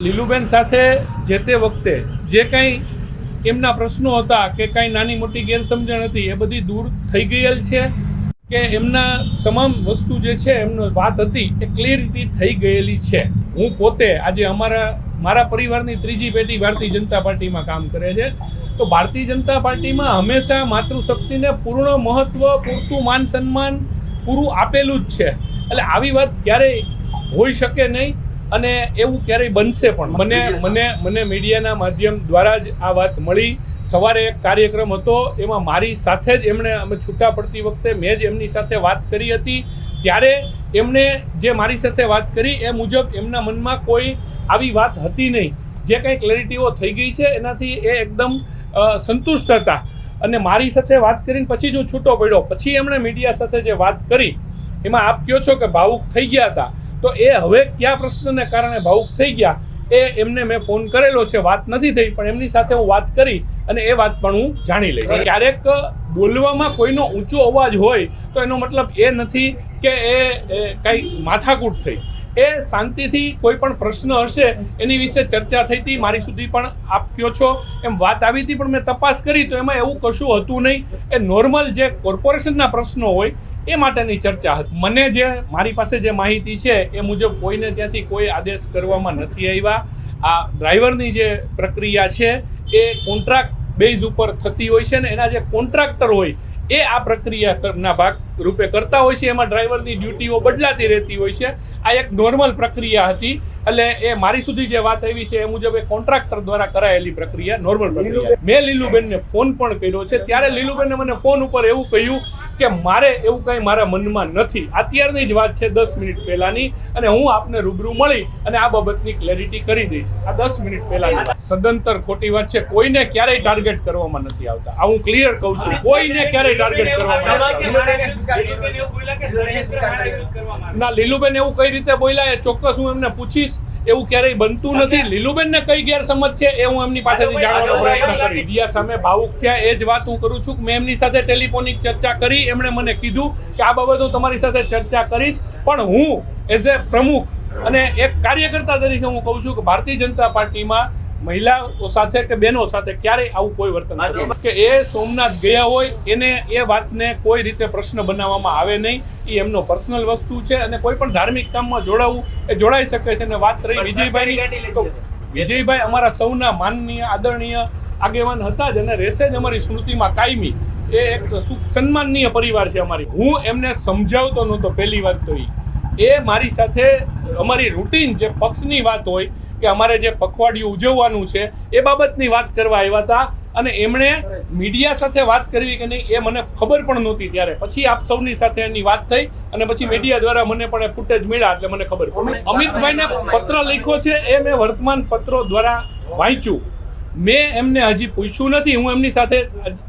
લીલુબેન સાથે જે તે વખતે જે કંઈ એમના પ્રશ્નો હતા કે કાંઈ નાની મોટી ગેરસમજણ હતી એ બધી દૂર થઈ ગયેલ છે કે એમના તમામ વસ્તુ જે છે એમનો વાત હતી એ ક્લિયરિટી થઈ ગયેલી છે. હું પોતે આજે અમારા, મારા પરિવારની ત્રીજી પેઢી ભારતીય જનતા પાર્ટીમાં કામ કરે છે. તો ભારતીય જનતા પાર્ટીમાં હંમેશા માતૃશક્તિને પૂર્ણ મહત્વ, પૂરતું માન સન્માન પૂરું આપેલું જ છે. એટલે આવી વાત ક્યારેય હોઈ શકે નહીં. અને એવું ક્યારેય બનશે પણ. મને મને મને મીડિયાના માધ્યમ દ્વારા જ આ વાત મળી. સવારે એક કાર્યક્રમ હતો એમાં મારી સાથે જ એમણે અમે છૂટા પડતી વખતે મેં જ એમની સાથે વાત કરી હતી. ત્યારે એમણે જે મારી સાથે વાત કરી એ મુજબ એમના મનમાં કોઈ આવી વાત હતી નહીં. જે કંઈ ક્લેરિટીઓ થઈ ગઈ છે એનાથી એ એકદમ સંતુષ્ટ હતા. અને મારી સાથે વાત કરીને પછી જો છૂટો પડ્યો. પછી એમણે મીડિયા સાથે જે વાત કરી એમાં આપ કહો છો કે ભાવુક થઈ ગયા હતા. તો એ હવે કયા પ્રશ્નને કારણે ભાવુક થઈ ગયા એ એમને મેં ફોન કરેલો છે વાત નથી થઈ પણ એમની સાથે હું વાત કરી અને એ વાત પણ હું જાણી લઈ. ક્યારેક બોલવામાં કોઈનો ઊંચો અવાજ હોય તો એનો મતલબ એ નથી કે એ કાંઈ માથાકૂટ થઈ. એ શાંતિથી કોઈ પણ પ્રશ્ન હશે એની વિશે ચર્ચા થઈ હતી મારી સુધી પણ આપ કહો છો. એમ વાત આવી હતી પણ મેં તપાસ કરી તો એમાં એવું કશું હતું નહીં. એ નોર્મલ જે કોર્પોરેશનના પ્રશ્નો હોય એ માટેની ચર્ચા હતી. મને જે મારી પાસે જે માહિતી છે એ મુજબ કોઈને ત્યાંથી કોઈ આદેશ કરવામાં નથી આવ્યા. આ ડ્રાઈવરની જે પ્રક્રિયા છે એ કોન્ટ્રાક્ટ બેઝ ઉપર થતી હોય છે ને એના જે કોન્ટ્રાક્ટર હોય એ આ પ્રક્રિયાના ભાગ રૂપે કરતા હોય છે. એમાં ડ્રાઈવરની ડ્યુટીઓ બદલાતી રહેતી હોય છે. આ એક નોર્મલ પ્રક્રિયા હતી. એટલે એ મારી સુધી જે વાત આવી છે એ મુજબ એ કોન્ટ્રાક્ટર દ્વારા કરાયેલી પ્રક્રિયા નોર્મલ પ્રક્રિયા. મેં લીલુબેનને ફોન પણ કર્યો છે. ત્યારે લીલુબેને મને ફોન ઉપર એવું કહ્યું કે મારે એવું કંઈ મારા મનમાં નથી. અત્યારની જ વાત છે દસ મિનિટ પહેલાની અને હું આપને રૂબરૂ મળી અને આ બાબતની ક્લેરિટી કરી દઈશ. આ દસ મિનિટ પહેલાની. સદંતર ખોટી વાત છે. કોઈને ક્યારેય ટાર્ગેટ કરવામાં નથી આવતા. આ હું ક્લિયર કહું છું. કોઈને ક્યારેય ટાર્ગેટ કરવામાં ના લીલુબેન એવું કઈ રીતે બોલ્યા એ ચોક્કસ હું એમને પૂછીશ. એવું ક્યારેય બનતું નથી. લીલુબેન ને કઈ ગેરસમજ છે એ હું એમની પાસેથી જાણવાનો પ્રયત્ન કરી. મીડિયા સામે ભાવુક થયા એ જ વાત હું કરું છું કે મેં એમની સાથે ટેલિફોનિક ચર્ચા કરી એમણે મને કીધું કે આ બાબત હું તમારી સાથે ચર્ચા કરીશ. પણ હું એઝ એ પ્રમુખ અને એક કાર્યકર્તા તરીકે હું કહું છું કે ભારતીય જનતા પાર્ટીમાં મહિલાઓ સાથે કે બહેનો સાથે ક્યારેય આવું કોઈ વર્તન. કે એ સોમનાથ ગયા હોય એને એ વાતને કોઈ રીતે પ્રશ્ન બનાવવામાં આવે નહીં. એ એમનો પર્સનલ વસ્તુ છે અને કોઈ પણ ધાર્મિક કામમાં જોડાવું એ જોડાઈ શકે છે અને વાત રહી વિજયભાઈની તો વિજયભાઈ અમારા સૌના માનનીય આદરણીય આગેવાન હતા જ અને રહેશે જ અમારી સ્મૃતિમાં કાયમી. એ એક સુખ સન્માનનીય પરિવાર છે અમારી. હું એમને સમજાવતો નહોતો પહેલી વાત તો. એ મારી સાથે અમારી રૂટીન જે પક્ષની વાત હોય કે અમારે જે પખવાડિયું ઉજવવાનું છે એ બાબતની વાત કરવા આવ્યા હતા. અને એમણે મીડિયા સાથે વાત કરવી કે નહીં એ મને ખબર પણ નહોતી ત્યારે. પછી આપ સૌની સાથે એની વાત થઈ અને પછી મીડિયા દ્વારા મને પણ એ ફૂટેજ મળ્યા એટલે મને ખબર પડી. અમિતભાઈને પત્ર લખ્યો છે એ મેં વર્તમાન પત્રો દ્વારા વાંચ્યું. મેં એમને હજી પૂછ્યું નથી હું એમની સાથે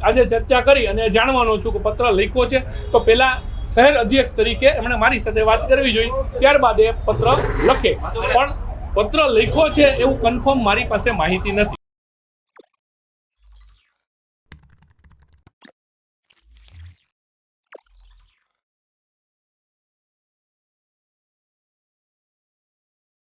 આજે ચર્ચા કરી અને જાણવાનો છું કે પત્ર લખ્યો છે. તો પહેલા શહેર અધ્યક્ષ તરીકે એમણે મારી સાથે વાત કરવી જોઈએ ત્યારબાદ એ પત્ર લખે. પણ પત્ર લખ્યો છે એવું કન્ફર્મ મારી પાસે માહિતી નથી.